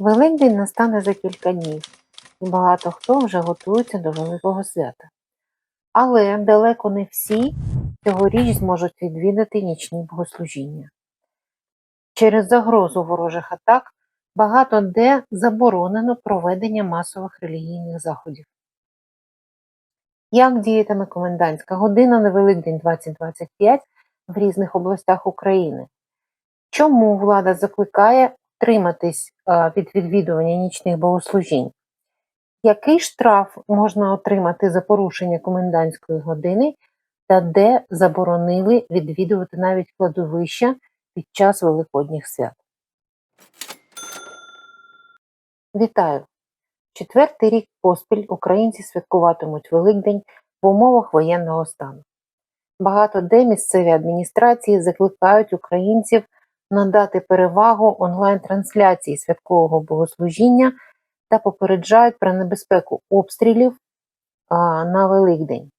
Великдень настане за кілька днів, і багато хто вже готується до Великого свята. Але далеко не всі цьогоріч зможуть відвідати нічні богослужіння. Через загрозу ворожих атак багато де заборонено проведення масових релігійних заходів. Як діятиме комендантська година на Великдень 2025 в різних областях України? Чому влада закликає триматись а, від відвідування нічних богослужінь? Який штраф можна отримати за порушення комендантської години та де заборонили відвідувати навіть кладовища під час Великодніх свят? Вітаю! Четвертий рік поспіль українці святкуватимуть Великдень в умовах воєнного стану. Багато де місцеві адміністрації закликають українців надати перевагу онлайн-трансляції святкового богослужіння та попереджають про небезпеку обстрілів на Великдень.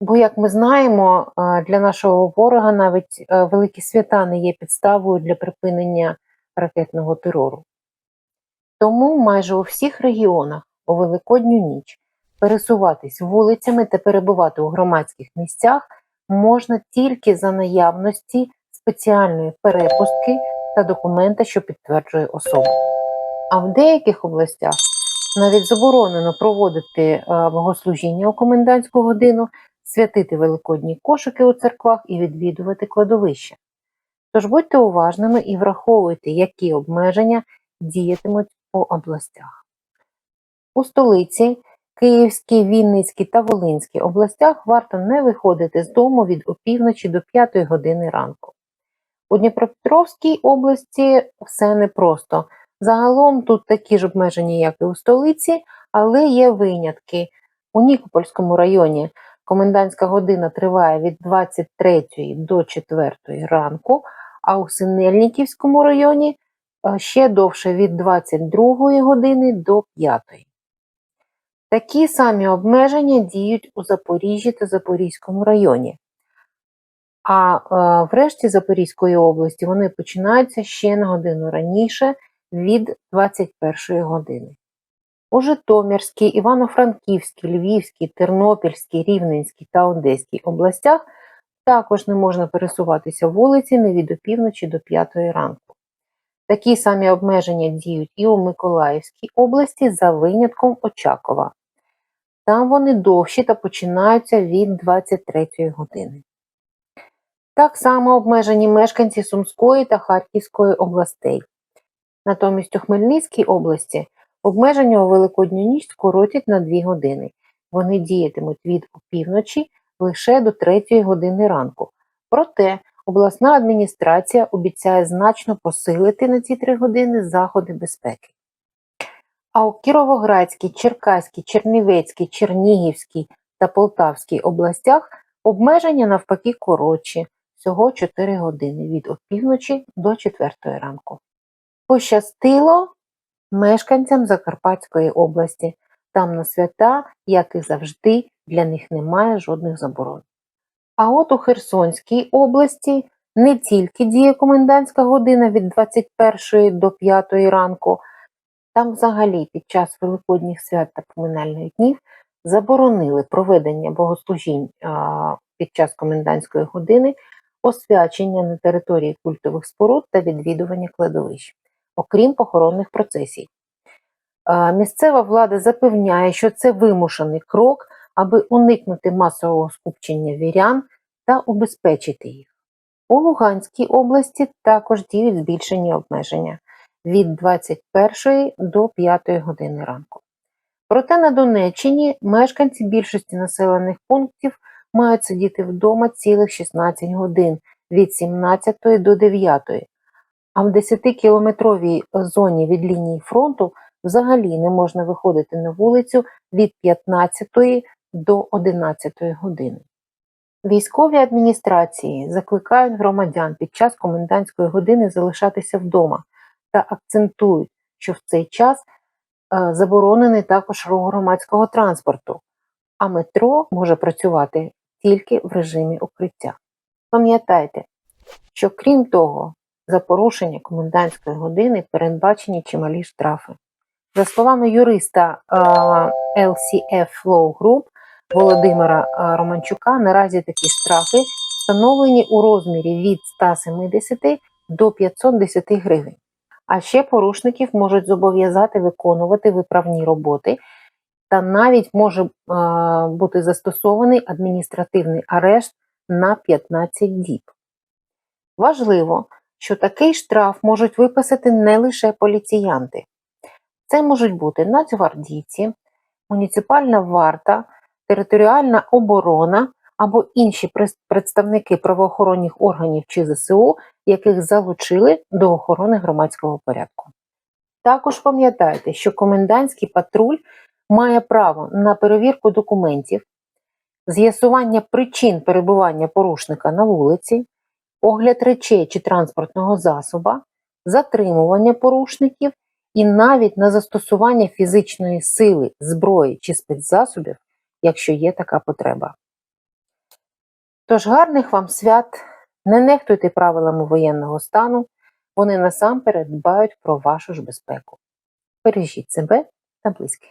Бо, як ми знаємо, для нашого ворога навіть великі свята не є підставою для припинення ракетного терору. Тому майже у всіх регіонах у Великодню ніч пересуватись вулицями та перебувати у громадських місцях можна тільки за наявності спеціальної перепустки та документа, що підтверджує особу. А в деяких областях навіть заборонено проводити е, богослужіння у комендантську годину, святити великодні кошики у церквах і відвідувати кладовища. Тож будьте уважними і враховуйте, які обмеження діятимуть по областях. У столиці Київській, Вінницькій та Волинській областях варто не виходити з дому від опівночі до 5 години ранку. У Дніпропетровській області все непросто. Загалом тут такі ж обмеження, як і у столиці, але є винятки. У Нікопольському районі комендантська година триває від 23 до 4 ранку, а у Синельниківському районі е, ще довше від 22 години до 5. Такі самі обмеження діють у Запоріжжі та Запорізькому районі. А е, в решті Запорізької області вони починаються ще на годину раніше від 21 години. У Житомирській, Івано-Франківській, Львівській, Тернопільській, Рівненській та Одеській областях також не можна пересуватися вулицями від опівночі до 5 ранку. Такі самі обмеження діють і у Миколаївській області за винятком Очакова. Там вони довші та починаються від 23 години. Так само обмежені мешканці Сумської та Харківської областей. Натомість у Хмельницькій області обмеження у Великодню ніч скоротять на 2 години. Вони діятимуть від опівночі лише до 3 години ранку. Проте обласна адміністрація обіцяє значно посилити на ці 3 години заходи безпеки. А у Кіровоградській, Черкаській, Чернівецькій, Чернігівській та Полтавській областях обмеження навпаки коротші всього 4 години від опівночі до 4 ранку. Пощастило мешканцям Закарпатської області. Там на свята, як і завжди, для них немає жодних заборон. А от у Херсонській області не тільки діє комендантська година від 21 до 5 ранку, там взагалі під час Великодніх свят та поминальних днів заборонили проведення богослужінь під час комендантської години, освячення на території культових споруд та відвідування кладовищ, окрім похоронних процесій. Місцева влада запевняє, що це вимушений крок, аби уникнути масового скупчення вірян та убезпечити їх. У Луганській області також діють збільшені обмеження від 21 до 5 години ранку. Проте на Донеччині мешканці більшості населених пунктів мають сидіти вдома цілих 16 годин від 17 до 9, а в 10-кілометровій зоні від лінії фронту взагалі не можна виходити на вулицю від 15 до 11 години. Військові адміністрації закликають громадян під час комендантської години залишатися вдома та акцентують, що в цей час е, заборонений також рух громадського транспорту, а метро може працювати тільки в режимі укриття. Пам'ятайте, що крім того, за порушення комендантської години передбачені чималі штрафи. За словами юриста LCF Law Group Володимира Романчука, наразі такі штрафи встановлені у розмірі від 170 до 510 гривень. А ще порушників можуть зобов'язати виконувати виправні роботи, та навіть може бути застосований адміністративний арешт на 15 діб. Важливо, що такий штраф можуть виписати не лише поліціянти. Це можуть бути нацгвардійці, муніципальна варта, територіальна оборона або інші представники правоохоронних органів чи ЗСУ, яких залучили до охорони громадського порядку. Також пам'ятайте, що комендантський патруль має право на перевірку документів, з'ясування причин перебування порушника на вулиці, огляд речей чи транспортного засоба, затримування порушників і навіть на застосування фізичної сили, зброї чи спецзасобів, якщо є така потреба. Тож гарних вам свят, не нехтуйте правилами воєнного стану, вони насамперед дбають про вашу ж безпеку. Бережіть себе та близьких.